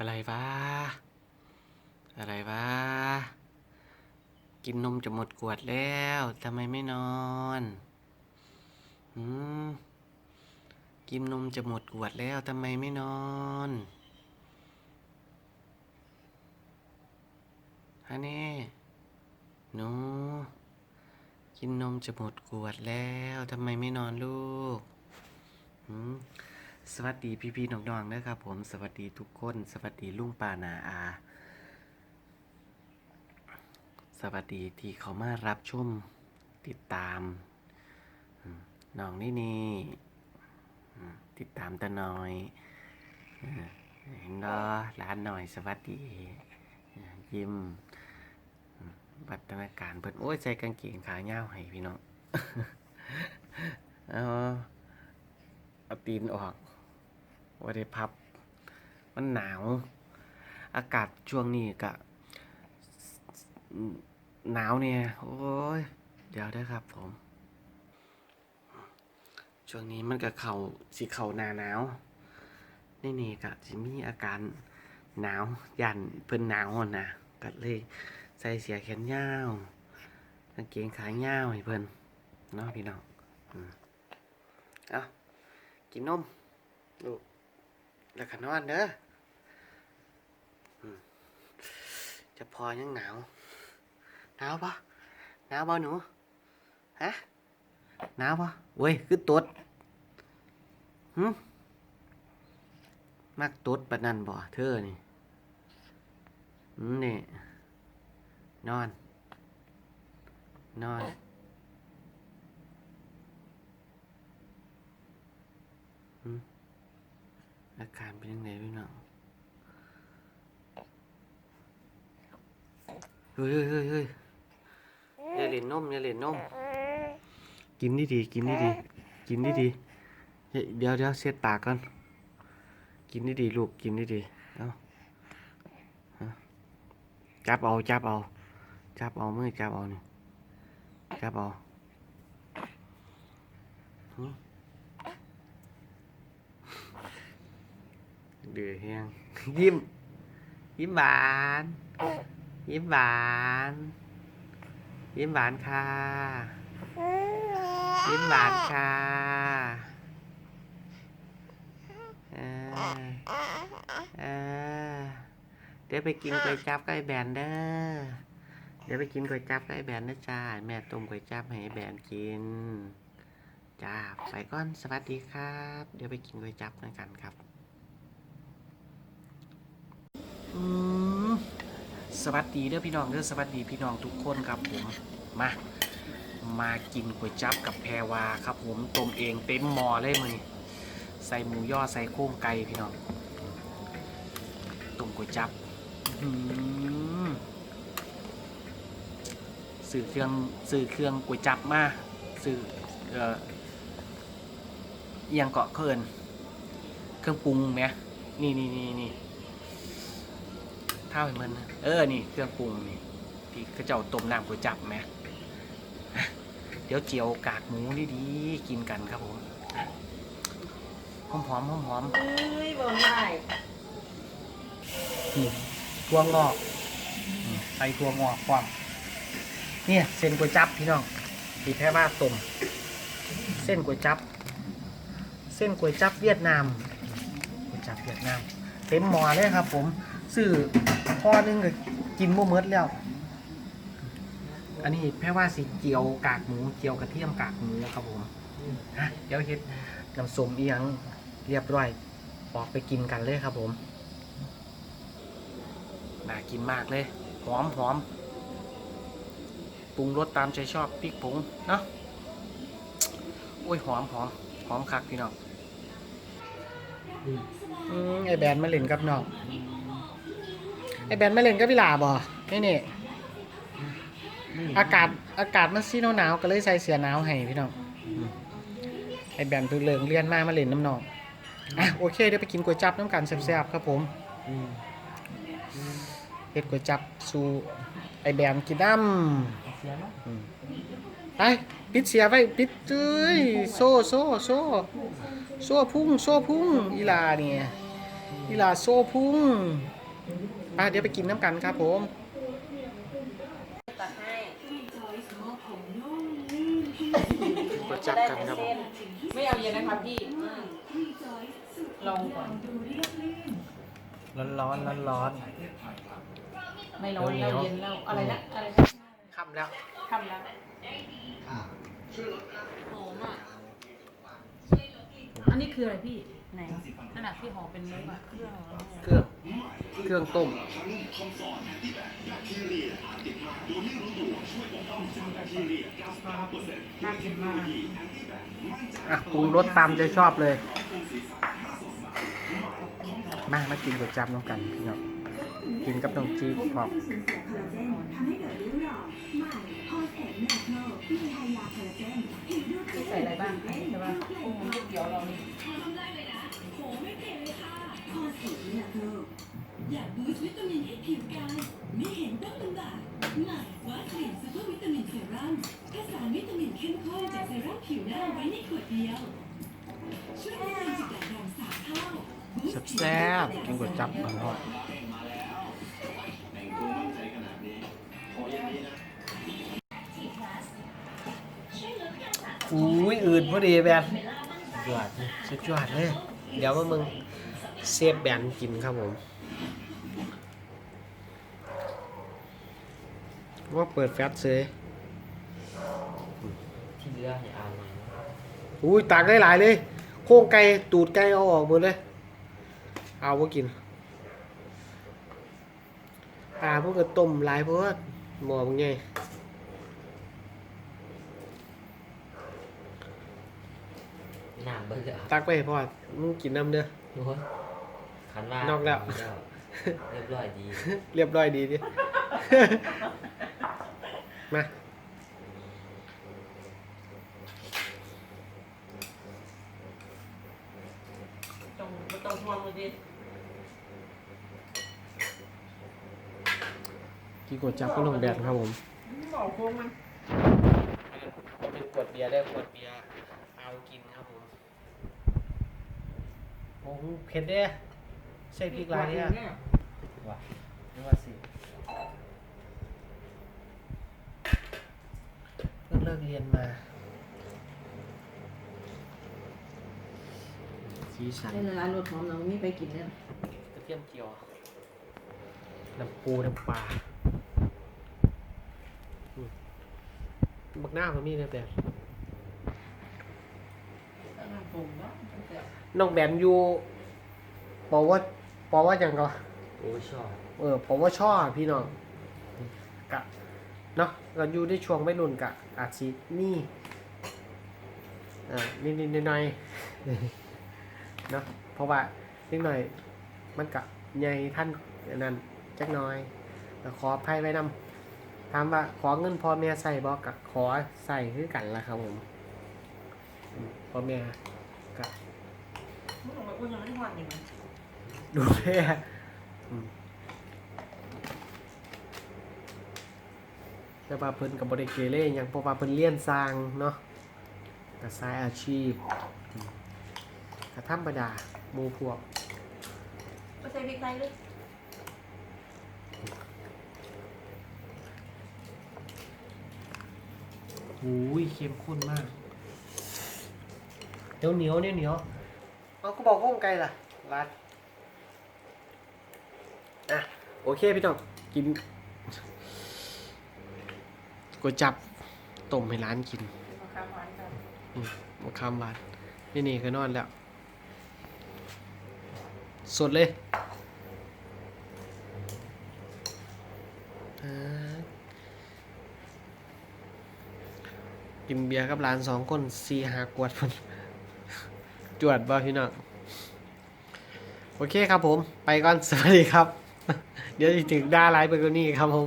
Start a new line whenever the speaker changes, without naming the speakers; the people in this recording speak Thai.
อะไรวะ อะไรวะ กินนมจะหมดขวดแล้วทำไมไม่นอนหืมกินนมจะหมดขวดแล้วทำไมไม่นอนฮะเน่หนูกินนมจะหมดขวดแล้วทำไมไม่นอนลูกหืม สวัสดีพี่พี่ๆน้องๆนะครับผมสวัสดีทุกคน สวัสดีลุงปานาอา สวัสดีที่เขามารับชมติดตามน้องนี่นี่ติดตามตาหน่อยเห็นดอร้านหน่อยสวัสดี ยิ้มบัตนาการเพิ่นโอ้ยใส่กางเกงขาเงาให้พี่น้องเอาเอาตีนออก ว่าได้พับ มันหนาว อากาศช่วงนี้กะหนาวเนี่ย โอ้ย เดี๋ยวได้ครับผม ช่วงนี้มันก็เข่าสีเข่าหนาหนาวนี่นี่กะจะมีอาการหนาว ยันเพิ่นหนาวนะก็เลยใส่เสียแขนยาวกางเกงขายาวให้เพิ่นเนาะพี่น้อง อืม เอากินนมลูก แล้วก็นอนเด้อจะพอยังหนาว หนาวปะหนาวปะหนู ฮะ หนาวปะเว้ย คือตดหึมักตดปะนันบ่เธอนี่นี่ นอน นอน อาการเป็นยังไงพี่น้องเฮ้ยเฮ้ยเฮ้ยเฮ้ยอย่าเล่นนมอย่าเล่นนม กินดีดีๆกินดีดีๆกินดีดีๆเฮ้ยเดี๋ยวเดี๋ยวเช็ดปากก่อนกินดีดีๆลูกกินดีดีๆเอาจับเอาจับเอาจับเอามือจับเอานี่จับเอา เดือแห้งยิ้ม ยิ้มหวาน ยิ้มหวาน ยิ้มหวานค่ะ ยิ้มหวานค่ะเดี๋ยวไปกินก๋วยจั๊บกับไอ้แบนเด้อ เดี๋ยวไปกินก๋วยจั๊บกับไอ้แบนนะจ้า แม่ต้มก๋วยจั๊บให้แบนกินจ้าไปก่อนสวัสดีครับ เดี๋ยวไปกินก๋วยจั๊บด้วกันครับ อืม สวัสดีเด้อพี่น้องเด้อสวัสดีพี่น้องทุกคนครับผมมามากินก๋วยจั๊บกับแพรวาครับ ผมต้มเองเต็มหม้อเลยมือนี้ใส่หมูย่อใส่โค้งไก่พี่น้องต้มก๋วยจั๊บสื่อเครื่องสื่อเครื่องก๋วยจั๊บมาสื่อเอ่อเอียงเกาะเคินเครื่องปรุงไหมนี่นี่นี่นี่ ข้าวให้มันนะเออนี่เครื่องปรุงนี่ที่เขาเจ้าต้มน้ำก๋วยจับไหมอะเดี๋ยวเจียวกากหมูดีๆกินกันครับผมอะหอมหอมหอมหอม
เอ้ยบ่ได้
ๆนี่ถั่วงอกอืมใส่ถั่วงอกความเนี่ยเส้นก๋วยจับพี่น้องที่แพ้ว่าต้มเส้นก๋วยจับ เส้นก๋วยจับเวียดนามก๋วยจับเวียดนามเต็มหม้อเลยครับผม ซื้อพอหนึงก็กินบ่หมดแล้ว อันนี้แพ่ว่าสิเจียวกากหมูเจียวกระเทียมกากหมูครับผมฮะเดี๋ยวเฮ็ดน้ำส้มเอียงเรียบร้อยออกไปกินกันเลยครับผมน่ากินมากเลยหอมหอมปรุงรสตามใจชอบพริกผงเนาะโอ้ยหอมหอมหอมคักพี่น้องอืมไอแบนมาเล่นกับน้อง ไอแบนมาเล่นกับพี่หลาบ่นี่นี่อากาศอากาศมันซีหนาวๆก็เลยใส่เสื้อหนาวให้พี่น้องอืมไอแบนเพิ่งเลิกเรียนมามาเล่นน้ำนองอะโอเคเดี๋ยวไปกินก๋วยจั๊บน้ำกันแซ่บๆครับผมเฮ็ดก๋วยจั๊บสู่ไอแบนกินน้ำอืมไปปิดเสียไว้ปิดเอ้ยโซ่โซ่โซ่โซ่พุ่งโซ่พุ่งอีลาเนี่ยอีหลาโซพุ่ง ป้าเดี๋ยวไปกินน้ำกันครับผม
ตัดให้
มาจับกันครับผม
ไม่เอาเย็นนะครับพี่อืมลองก่อน
ร้อนร้อนร้อนร้อน
ไม่ร้อน
เดี๋
เรา
ยว
เย็นแล้วอะไรนะอะไรนะ
ค่ำแล้ว
ทำแล้วหอมอะอันนี้คืออะไรพี่ไหนขนาดที่หอมเป็นมุกอะเครื่องเหรอ
เครื่อง เครื่องต้ม
น่ากินมาก
อะปรุงรสตามใจชอบเลย มามากินก๋วยจั๊บน้องกันพี่น้องกินกับน้องจี๊ดพร้อม
ใส่อะไรบ้างใช่ป่ะกุ้งลูกเดียวเรา
ไม่เห็นต้องลำบากใหม่วัดกลิ่นซูเปอร์วิตามินเซรั่มผสานวิตามินเข้มข้นจากเซรั่มผิวหน้าไว้ในขวดเดียว ช่วยลดการจุดด่างดำสามเท่าบูสต์ผิว
แซ่บๆกินก๋วยจั๊บอร่อยอุ้ยอื่นพอดีแบบสุดยอดสุดยอดเลย เดี๋ยวว่ามึงเซฟแบนกินครับผม ว่าเปิดแฟตเลย
ที่เหลือให้อ่านใหม่นะ
อุ้ยตากได้หลายเลย โครงไก่ตูดไก่เอาออกหมดเลย เอาว่ากินปลาพวกก็ต้มหลายเพราะว่าหมอมึงไง
น้ำเบิ่งอะ
ตักไปให้พ่อมึงกินน้ำเด้อ
โอ้ยขันว่าน
อกแล้ว
เรียบร้อยดี
เรียบร้อยดีดิ มา
ตรงตรงทวงเลยดิ
กินกดจับก็ลงแดดครับผม
บอกโค้งมัน
เป็นกดเบียร์ได้กดเบียร์เอากินครับผมโอ้โหเผ็ดเด้ใส่พริกลายเนี่ย
ว่าไม่ว่าสิ
เพิ่งเลิกเรียนมาสีสัน
ในร้านรถหอมเราไม่ไปกินเนี่ย
กระเทียมเจียวน้ำปูน้ำปลาอืมบักหน้าเขามีนะแบบ
น้ำปรุงเนาะ
น้องแบมอยู่ปอว่าปอว่าจังก็
โอ้ยชอบ
เออผมว่าชอบพี่น้องกะ เนาะเราอยู่ในช่วงไม่รุ่นกะอาจสินี่อ่านิดนิดๆหน่อยๆเนาะเพราะว่านิดหน่อยมันกะใหญ่ท่านอันนั้นจักหน่อยแต่ขออภัยไว้นำถามว่าขอเงินพ่อแม่ใส่บอกกะขอใส่คือกันละครับผมอืมพ่อแม่กะ
มึงบอกว่าอุ้ยยังไม่หวานอยู่นะ
ดูแลอืม แต่ว่าเพิ่นกับบริเกเรหยังเพราะว่าเพิ่นเรียนสร้างเนาะกับสายอาชีพอืมก็ธรรมดาหมู่พวก
ก็ใส่พริกไทยเลย
หูยเข้มข้นมากเดี๋ยวเหนียวเนี่ยเหนียวเอาก็บอกห้องไกลล่ะรัดอะ โอเคพี่ต้องกินก๋ วยจับต้มให้ร้านกิน
มะขามหวานนี่
นี่ก็นอนแล้ว สดเลยกินเบียร์กับหลานสองคนสี่หากวดพุ่นจวดบ่พี่น้องโอเคครับผม ไปก่อน สวัสดีครับ เดี๋ยวจะถึงด้าไลฟ์ไปกว่านี้ครับผม